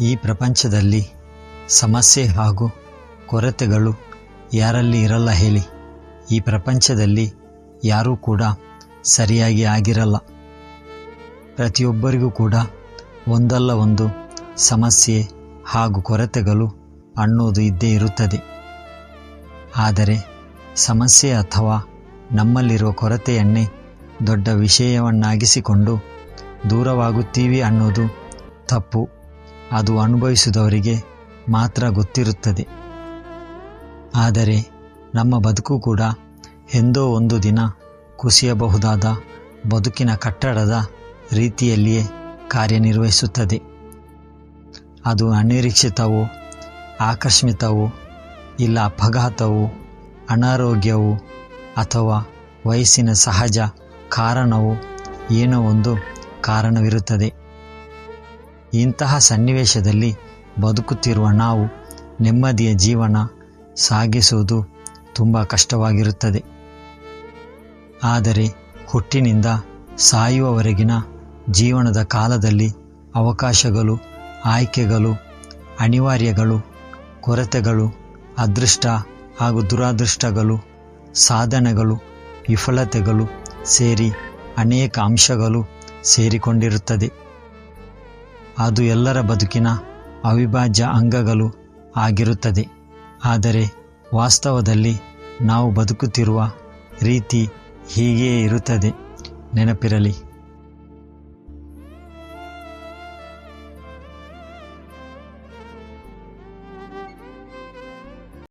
ಈ ಪ್ರಪಂಚದಲ್ಲಿ ಸಮಸ್ಯೆ ಹಾಗೂ ಕೊರತೆಗಳು ಯಾರಲ್ಲಿ ಇರಲ್ಲ ಹೇಳಿ. ಈ ಪ್ರಪಂಚದಲ್ಲಿ ಯಾರೂ ಕೂಡ ಸರಿಯಾಗಿ ಆಗಿರಲ್ಲ. ಪ್ರತಿಯೊಬ್ಬರಿಗೂ ಕೂಡ ಒಂದಲ್ಲ ಒಂದು ಸಮಸ್ಯೆ ಹಾಗೂ ಕೊರತೆಗಳು ಅನ್ನೋದು ಇದ್ದೇ ಇರುತ್ತದೆ. ಆದರೆ ಸಮಸ್ಯೆ ಅಥವಾ ನಮ್ಮಲ್ಲಿರುವ ಕೊರತೆಯನ್ನೇ ದೊಡ್ಡ ವಿಷಯವನ್ನಾಗಿಸಿಕೊಂಡು ದೂರವಾಗುತ್ತೀವಿ ಅನ್ನೋದು ತಪ್ಪು. ಅದು ಅನುಭವಿಸಿದವರಿಗೆ ಮಾತ್ರ ಗೊತ್ತಿರುತ್ತದೆ. ಆದರೆ ನಮ್ಮ ಬದುಕು ಕೂಡ ಎಂದೋ ಒಂದು ದಿನ ಕುಸಿಯಬಹುದಾದ ಬದುಕಿನ ಕಟ್ಟಡದ ರೀತಿಯಲ್ಲಿಯೇ ಕಾರ್ಯನಿರ್ವಹಿಸುತ್ತದೆ. ಅದು ಅನಿರೀಕ್ಷಿತವೋ, ಆಕಸ್ಮಿತವೋ, ಇಲ್ಲ ಅಪಘಾತವೋ, ಅನಾರೋಗ್ಯವೋ ಅಥವಾ ವಯಸ್ಸಿನ ಸಹಜ ಕಾರಣವೋ ಏನೋ ಒಂದು ಕಾರಣವಿರುತ್ತದೆ. ಇಂತಹ ಸನ್ನಿವೇಶದಲ್ಲಿ ಬದುಕುತ್ತಿರುವ ನಾವು ನೆಮ್ಮದಿಯ ಜೀವನ ಸಾಗಿಸುವುದು ತುಂಬ ಕಷ್ಟವಾಗಿರುತ್ತದೆ. ಆದರೆ ಹುಟ್ಟಿನಿಂದ ಸಾಯುವವರೆಗಿನ ಜೀವನದ ಕಾಲದಲ್ಲಿ ಅವಕಾಶಗಳು, ಆಯ್ಕೆಗಳು, ಅನಿವಾರ್ಯಗಳು, ಕೊರತೆಗಳು, ಅದೃಷ್ಟ ಹಾಗೂ ದುರಾದೃಷ್ಟಗಳು, ಸಾಧನೆಗಳು, ವಿಫಲತೆಗಳು ಸೇರಿ ಅನೇಕ ಅಂಶಗಳು ಸೇರಿಕೊಂಡಿರುತ್ತದೆ. ಅದು ಎಲ್ಲರ ಬದುಕಿನ ಅವಿಭಾಜ್ಯ ಅಂಗಗಳು ಆಗಿರುತ್ತದೆ. ಆದರೆ ವಾಸ್ತವದಲ್ಲಿ ನಾವು ಬದುಕುತ್ತಿರುವ ರೀತಿ ಹೀಗೇ ಇರುತ್ತದೆ. ನೆನಪಿರಲಿ